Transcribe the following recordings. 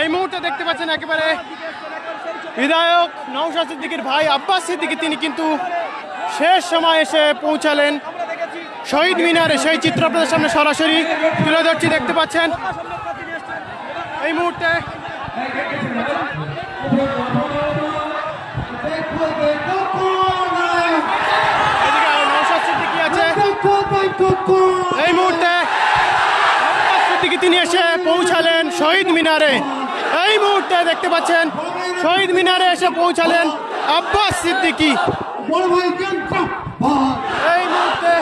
এই মুহূর্তে দেখতে পাচ্ছেন একেবারে বিধায়ক নৌশাদ সিদ্দিকির ভাই আব্বাস সিদ্দিকি, তিনি কিন্তু শেষ সময় এসে পৌঁছালেন। শহীদ মিনারে সেই চিত্র আপনাদের সামনে সরাসরি তুলে ধরছি, দেখতে পাচ্ছেন। এই মুহূর্তে এদিকে আরও নওশাদ সিদ্দিকী আছে এই মুহূর্তে সিদ্দিকী তিনি এসে পৌঁছালেন শহীদ মিনারে। এই মুহূর্তে দেখতে পাচ্ছেন, শহীদ মিনারে এসে পৌঁছালেন আব্বাস সিদ্দিকী। এই মুহূর্তে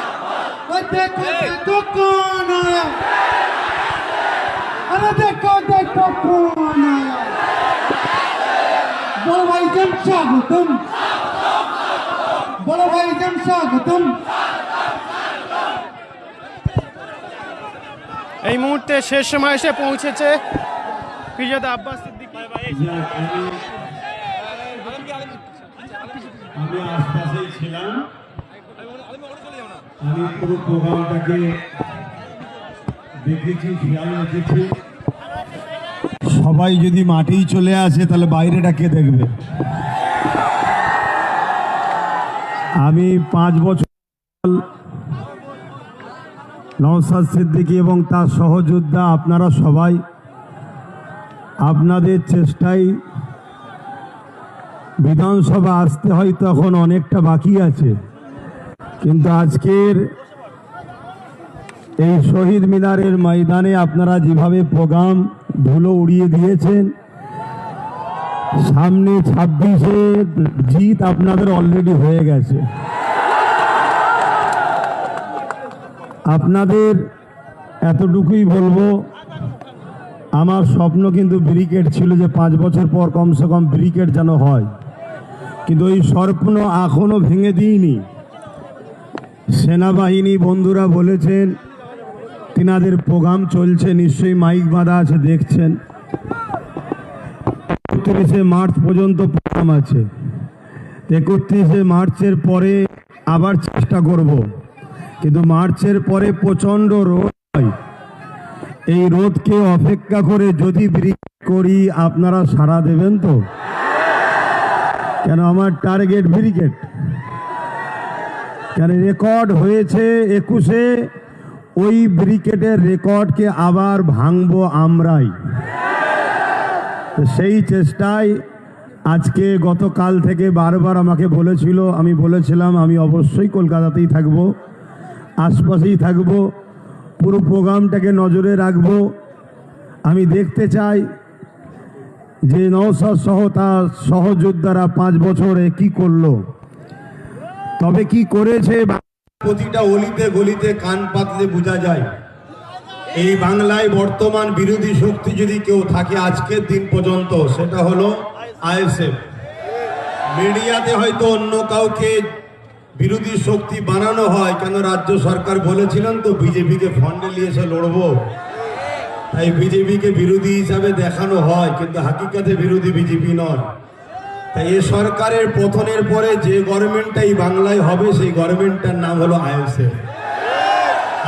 বড় ভাই কেমন স্বাগতম। বড় ভাই কেমন স্বাগতম। এই মুহূর্তে শেষ সময় এসে পৌঁছেছে ফিরজাদা আব্বাস আমি আশপাশেই ছিলাম। আমি পুরো প্রোগ্রামটাকে দেখেছি, খেয়াল রেখেছি। সবাই যদি মাঠেই চলে আসে, তাহলে বাইরেটা কে দেখবে? আমি পাঁচ বছর নওসাদ সিদ্দিকী এবং তার সহযোদ্ধা আপনারা সবাই আপনাদের চেষ্টায় বিধানসভা আসতে হয় তখন অনেকটা বাকি আছে। কিন্তু আজকের এই শহীদ মিনারের ময়দানে আপনারা যেভাবে প্রোগ্রাম ধুলো উড়িয়ে দিয়েছেন, সামনে ছাব্বিশে জিত আপনাদের অলরেডি হয়ে গেছে। আপনাদের এতটুকুই বলব, আমার স্বপ্ন কিন্তু ব্রিকেট ছিল যে পাঁচ বছর পর কমসে কম ব্রিকেট যেন হয়। কিন্তু ওই স্বপ্ন এখনও ভেঙে দিইনি। সেনাবাহিনী বন্ধুরা বলেছেন, তিনাদের প্রোগ্রাম চলছে, নিশ্চয়ই মাইক বাঁধা আছে, দেখছেন। একত্রিশে মার্চ পর্যন্ত প্রোগ্রাম আছে। একত্রিশে মার্চের পরে আবার চেষ্টা করব। কিন্তু মার্চের পরে প্রচণ্ড রোদ হয়। এই রোদকে অপেক্ষা করে যদি করি, আপনারা সাড়া দেবেন তো? কেন আমার টার্গেট ব্রিকেট কেন রেকর্ড হয়েছে একুশে? ওই ব্রিকেটের রেকর্ডকে আবার ভাঙব আমরাই। সেই চেষ্টায় আজকে গতকাল থেকে বারবার আমাকে বলেছিল, আমি বলেছিলাম, আমি অবশ্যই কলকাতাতেই থাকব। আশপাশেই থাকব, পুরো প্রোগ্রামটাকে নজরে রাখব। আমি দেখতে চাই যে নৌসাদ সহ তার সহযোদ্ধারা পাঁচ বছরে কি করল। তবে কি করেছে প্রতিটা অলিতে গলিতে কান পাতলে বোঝা যায়। এই বাংলায় বর্তমান বিরোধী শক্তি যদি কেউ থাকে আজকের দিন পর্যন্ত, সেটা হলো আইএসএফ। মিডিয়াতে হয়তো অন্য কাউকে বিরোধী শক্তি বানানো হয়, কেন রাজ্য সরকার বলেছিলেন তো, বিজেপিকে ফন্ডে নিয়ে এসে লড়বো? তাই বিজেপিকে বিরোধী হিসাবে দেখানো হয়, কিন্তু হাকিকাতে বিরোধী বিজেপি নয়। তাই এ সরকারের পতনের পরে যে গভর্নমেন্টটাই বাংলায় হবে, সেই গভর্নমেন্টটার নাম হলো আইএসএফ।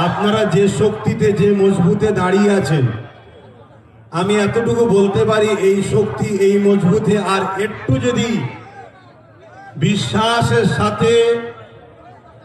আপনারা যে শক্তিতে, যে মজবুতে দাঁড়িয়ে আছেন, আমি এতটুকু বলতে পারি, এই শক্তি, এই মজবুতে আর একটু যদি বিশ্বাসের সাথে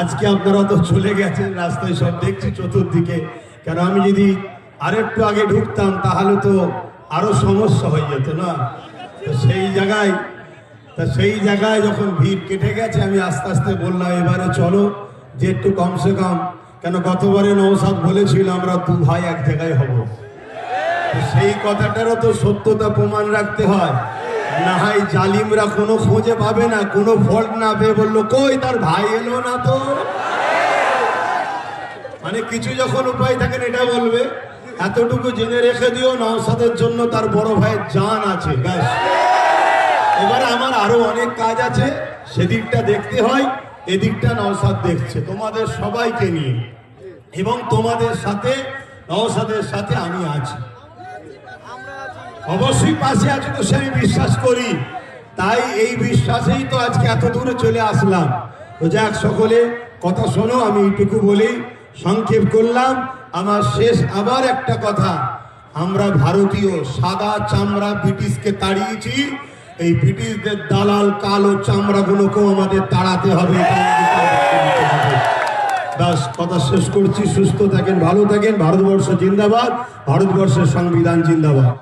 আজকে আপনারা তো চলে গেছেন রাস্তায়, সব দেখছি চতুর্দিকে। কেন আমি যদি আরেকটু আগে ঢুকতাম, তাহলে তো আরও সমস্যা হয়ে যেত না? তো সেই জায়গায়, তা সেই জায়গায় যখন ভিড় কেটে গেছে, আমি আস্তে আস্তে বললাম, এবারে চলো, যে একটু কমসে কম। কেন গতবারে নৌসাদ বলেছিল, আমরা দু ভাই এক জায়গায় হব। সেই কথাটারও তো সত্যতা প্রমাণ রাখতে হয়। না জালিমরা কোনো খোঁজে পাবে না, কোনো ফল্ট না পেয়ে বলল, কই তার ভাই এলো না তো? মানে কিছু যখন উপায় থাকেন এটা বলবে, এতটুকু জেনে রেখে দিও, নওসাদের জন্য তার বড় ভাইয়ের জান আছে, ব্যাস। এবারে আমার আরও অনেক কাজ আছে, সেদিকটা দেখতে হয়, এদিকটা নওসাদ দেখছে, তোমাদের সবাইকে নিয়ে। এবং তোমাদের সাথে, নওসাদের সাথে আমি আছি। অবশ্যই পাশে আছে তো সে আমি বিশ্বাস করি। তাই এই বিশ্বাসেই তো আজকে এত দূরে চলে আসলাম। তো যাক সকলে, কথা শোনো, আমি এইটুকু বলি। সংক্ষেপ করলাম, আমার শেষ আবার একটা কথা। আমরা ভারতীয় সাদা চামড়া ব্রিটিশকে তাড়িয়েছি। এই ব্রিটিশদের দালাল কালো চামড়াগুলোকেও আমাদের তাড়াতে হবে। ব্যাস, কথা শেষ করছি। সুস্থ থাকেন, ভালো থাকেন। ভারতবর্ষ জিন্দাবাদ, ভারতবর্ষের সংবিধান জিন্দাবাদ।